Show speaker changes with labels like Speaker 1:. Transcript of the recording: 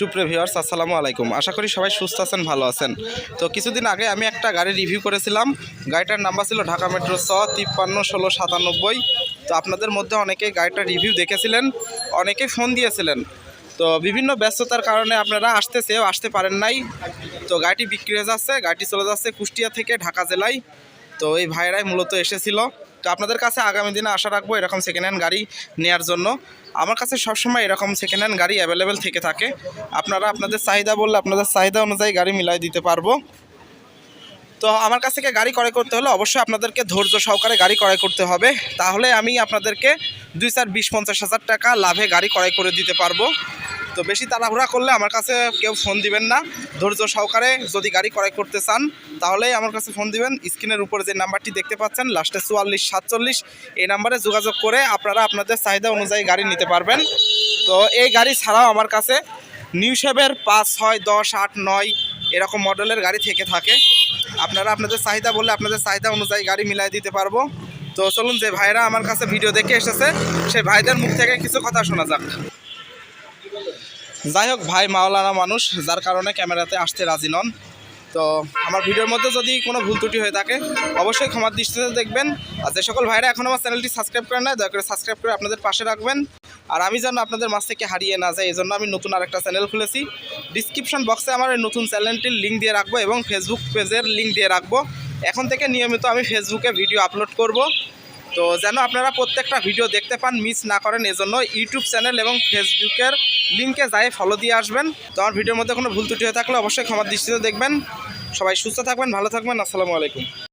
Speaker 1: সুপ্রিয় ভিউয়ার্স, আসসালামু আলাইকুম। আশা করি সবাই সুস্থ আছেন, ভালো আছেন। তো কিছুদিন আগে আমি একটা গাড়ি রিভিউ করেছিলাম। গাড়িটার নাম্বার ছিল ঢাকা মেট্রো ছ তিপ্পান্ন ষোলো সাতানব্বই। তো আপনাদের মধ্যে অনেকেই গাড়িটার রিভিউ দেখেছিলেন অনেকে ফোন দিয়েছিলেন। তো বিভিন্ন ব্যস্ততার কারণে আপনারা আসতে চেয়েও আসতে পারেন নাই। তো গাড়িটি বিক্রি হয়ে যাচ্ছে, গাড়িটি চলে যাচ্ছে কুষ্টিয়া থেকে ঢাকা জেলায়। তো এই ভাইরাই মূলত এসেছিল। তো আপনাদের কাছে আগামী দিনে আশা রাখব এরকম সেকেন্ড হ্যান্ড গাড়ি নেওয়ার জন্য। আমার কাছে সবসময় এরকম সেকেন্ড হ্যান্ড গাড়ি অ্যাভেলেবেল থেকে থাকে। আপনারা আপনাদের চাহিদা বললে আপনাদের চাহিদা অনুযায়ী গাড়ি মিলাই দিতে পারব। তো আমার কাছ থেকে গাড়ি ক্রয় করতে হলে অবশ্যই আপনাদেরকে ধৈর্য সহকারে গাড়ি ক্রয় করতে হবে। তাহলে আমি আপনাদেরকে দুই চার বিশ পঞ্চাশ হাজার টাকা লাভে গাড়ি ক্রয় করে দিতে পারব। তো বেশি তাড়াহুড়া করলে আমার কাছে কেউ ফোন দিবেন না। ধৈর্য সহকারে যদি গাড়ি ক্রয় করতে চান তাহলে আমার কাছে ফোন দিবেন। স্ক্রিনের উপরে যে নাম্বারটি দেখতে পাচ্ছেন, লাস্টে চুয়াল্লিশ সাতচল্লিশ, এই নাম্বারে যোগাযোগ করে আপনারা আপনাদের চাহিদা অনুযায়ী গাড়ি নিতে পারবেন। তো এই গাড়ি ছাড়াও আমার কাছে নিউ শেপের পাঁচ, ছয়, দশ, আট, নয় এরকম মডেলের গাড়ি থেকে থাকে। আপনারা আপনাদের চাহিদা বললে আপনাদের চাহিদা অনুযায়ী গাড়ি মিলাই দিতে পারব। তো চলুন যে ভাইরা আমার কাছে ভিডিও দেখে এসেছে সেই ভাইদের মুখ থেকে কিছু কথা শোনা যাক। যাই হোক, ভাই মাওলানা মানুষ, যার কারণে ক্যামেরাতে আসতে রাজি নন। তো আমার ভিডিওর মধ্যে যদি কোনো ভুল ত্রুটি হয়ে থাকে, অবশ্যই ক্ষমার দৃষ্টিতে দেখবেন। আর যে সকল ভাইরা এখন আমার চ্যানেলটি সাবস্ক্রাইব করেন না দয়া করে সাবস্ক্রাইব করে আপনাদের পাশে রাখবেন। আর আমি যেন আপনাদের মাছ থেকে হারিয়ে না যাই এই জন্য আমি নতুন আরেকটা চ্যানেল খুলেছি। ডিসক্রিপশন বক্সে আমার এই নতুন চ্যানেলটির লিঙ্ক দিয়ে রাখব এবং ফেসবুক পেজের লিঙ্ক দিয়ে রাখব। এখন থেকে নিয়মিত আমি ফেসবুকে ভিডিও আপলোড করব। তো যেন আপনারা প্রত্যেকটা ভিডিও দেখতে পান মিস না করেন, এজন্য ইউটিউব চ্যানেল এবং ফেসবুকের লিঙ্কে যায় ফলো দিয়ে আসবেন। তো আমার ভিডিওর মধ্যে কোনো ভুল ত্রুটি হয়ে থাকলে অবশ্যই ক্ষমার দৃষ্টিতে দেখবেন। সবাই সুস্থ থাকবেন, ভালো থাকবেন। আসসালামু আলাইকুম।